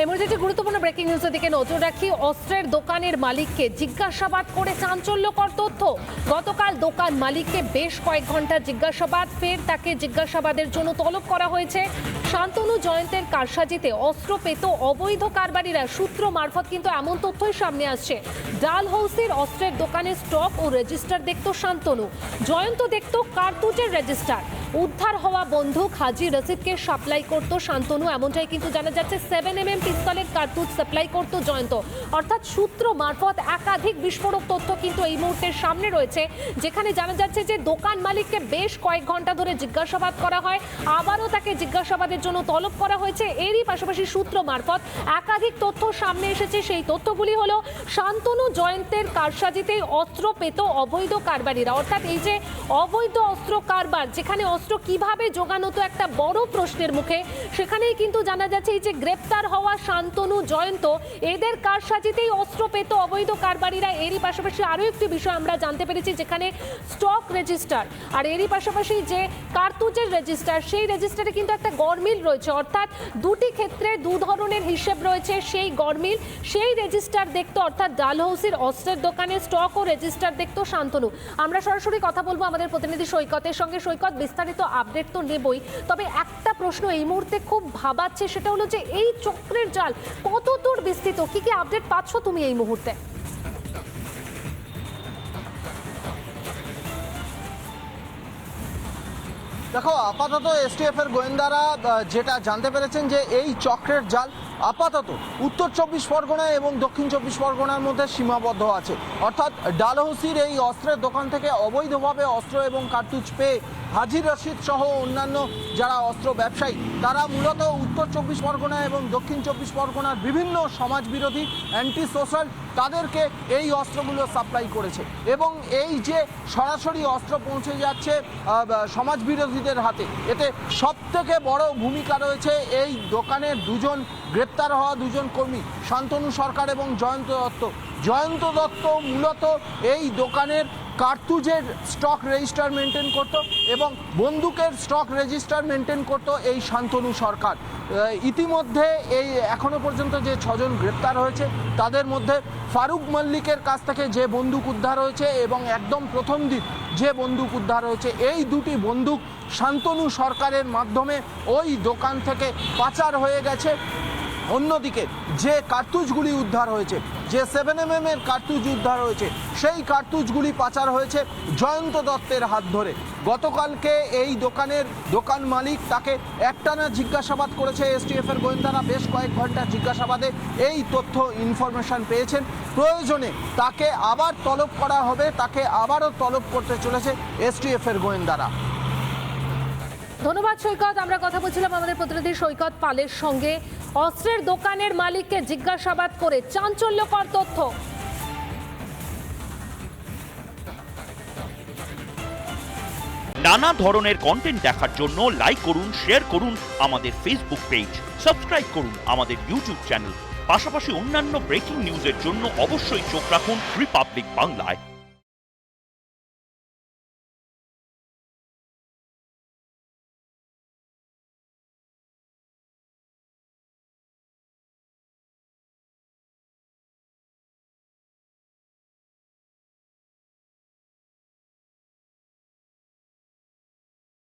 এই গুরুত্বপূর্ণ ব্রেকিং নিউজের দিকে নজর রাখি। অস্ত্রের দোকানের মালিককে জিজ্ঞাসাবাদ করে চাঞ্চল্যকর তথ্য। গতকাল দোকান মালিককে বেশ কয়েক ঘণ্টা জিজ্ঞাসাবাদ, ফের তাকে জিজ্ঞাসাবাদের জন্য তলব করা হয়েছে। শান্তনু জয়ন্তের কারসাজিতে অস্ত্র পেত অবৈধ কারবারিরা। সূত্র মারফত কিন্তু এমন তথ্যই সামনে আসছে। ডালহৌসির অস্ত্রের দোকানে স্টক ও রেজিস্টার দেখত শান্তনু। জয়ন্ত দেখত কার্তুজের রেজিস্টার। উদ্ধার হওয়া বন্দুক হাজি রশিদকে সাপ্লাই করত শান্তনু, এমনটাই কিন্তু জানা যাচ্ছে। সেভেন এম এম পিস্তলের কার্তুজ সাপ্লাই করত জয়ন্ত। অর্থাৎ সূত্র মারফত একাধিক বিস্ফোরক তথ্য কিন্তু এই মুহূর্তে সামনে রয়েছে, যেখানে জানা যাচ্ছে যে দোকান মালিককে বেশ কয়েক ঘণ্টা ধরে জিজ্ঞাসাবাদ করা হয়। আবারও তাকে জিজ্ঞাসাবাদের জন্য তলব করা হয়েছে। এরই পাশাপাশি সূত্র মারফত একাধিক তথ্য সামনে এসেছে। সেই তথ্যগুলি হলো, শান্তনু জয়ন্তের কারসাজিতেই অস্ত্র পেত অবৈধ কারবারিরা। অর্থাৎ এই যে অবৈধ অস্ত্র কারবার, যেখানে অস্ত্র কীভাবে যোগানো তো একটা বড় প্রশ্নের মুখে। সেখানেই কিন্তু জানা যাচ্ছে এই যে গ্রেপ্তার হওয়া শান্তনু জয়ন্ত, এদের কারসাজিতেই অস্ত্র পেত অবৈধ কারবারিরা। এরই পাশাপাশি আরও একটি বিষয় আমরা জানতে পেরেছি, যেখানে স্টক রেজিস্টার। আর এরই পাশাপাশি যে কার্তুজের রেজিস্টার, সেই রেজিস্টারে কিন্তু একটা গরমিল রয়েছে। অর্থাৎ দুটি ক্ষেত্রে দু ধরনের হিসেব রয়েছে সেই গরমিল সেই রেজিস্টার দেখতো অর্থাৎ ডালহৌসির অস্ত্রের দোকানে, স্টক ও রেজিস্টার দেখতো শান্তনু। আমরা সরাসরি কথা বলব আমাদের প্রতিনিধি সৈকতের সঙ্গে। সৈকত, বিস্তারিত আপডেট তো নেবই। তবে একটা প্রশ্ন এই মুহূর্তে খুব ভাবাচ্ছে, সেটা হলো যে এই চক্রের জাল কত দূর বিস্তৃত? কি কি আপডেট পাচ্ছ তুমি এই মুহূর্তে? দেখো, আপাতত এসটিএফ এর গোয়েন্দারা যেটা জানতে পেরেছেন যে এই চক্রের জাল আপাতত উত্তর চব্বিশ পরগনা এবং দক্ষিণ চব্বিশ পরগনার মধ্যে সীমাবদ্ধ আছে। অর্থাৎ ডালহৌসির এই অস্ত্রের দোকান থেকে অবৈধভাবে অস্ত্র এবং কার্তুজ পেয়ে হাজির রশিদ সহ অন্যান্য যারা অস্ত্র ব্যবসায়ী, তারা মূলত উত্তর চব্বিশ পরগনা এবং দক্ষিণ চব্বিশ পরগনার বিভিন্ন সমাজবিরোধী অ্যান্টি সোশ্যাল তাদেরকে এই অস্ত্রগুলো সাপ্লাই করেছে। এবং এই যে সরাসরি অস্ত্র পৌঁছে যাচ্ছে সমাজ বিরোধীদের হাতে, এতে সব থেকে বড় ভূমিকা রয়েছে এই দোকানের দুজন গ্রেপ্তার হওয়া দুজন কর্মী, শান্তনু সরকার এবং জয়ন্ত দত্ত। জয়ন্ত দত্ত মূলত এই দোকানের কার্তুজের স্টক রেজিস্টার মেনটেন করত এবং বন্দুকের স্টক রেজিস্টার মেনটেন করত এই শান্তনু সরকার। ইতিমধ্যে এই এখনও পর্যন্ত যে ছজন গ্রেপ্তার হয়েছে, তাদের মধ্যে ফারুক মল্লিকের কাছ থেকে যে বন্দুক উদ্ধার হয়েছে এবং একদম প্রথম দিন যে বন্দুক উদ্ধার হয়েছে, এই দুটি বন্দুক শান্তনু সরকারের মাধ্যমে ওই দোকান থেকে পাচার হয়ে গেছে। অন্যদিকে যে কার্তুজগুলি উদ্ধার হয়েছে, যে সেভেন এম এম এর কার্তুজ উদ্ধার হয়েছে, সেই কার্তুজগুলি পাচার হয়েছে জয়ন্ত দত্তের হাত ধরে। গতকালকে এই দোকানের দোকান মালিক তাকে একটানা জিজ্ঞাসাবাদ করেছে এসটিএফ এর গোয়েন্দারা। বেশ কয়েক ঘণ্টা জিজ্ঞাসাবাদে এই তথ্য ইনফরমেশন পেয়েছেন। প্রয়োজনে তাকে আবার তলব করা হবে, তাকে আবারও তলব করতে চলেছে এসটিএফ এর গোয়েন্দারা। ধন্যবাদ, সৈকত। আমরা কথা বলছিলাম আমাদের প্রতিনিধি সৈকত পালের সঙ্গে। অস্ত্রের দোকানের মালিককে জিজ্ঞাসাবাদ করে চাঞ্চল্যকর তথ্য। নানা ধরনের কন্টেন্ট দেখার জন্য লাইক করুন শেয়ার করুন আমাদের ফেসবুক পেজ সাবস্ক্রাইব করুন আমাদের ইউটিউব চ্যানেল পাশাপাশি অন্যান্য ব্রেকিং নিউজের জন্য অবশ্যই চোখ রাখুন রিপাবলিক বাংলায়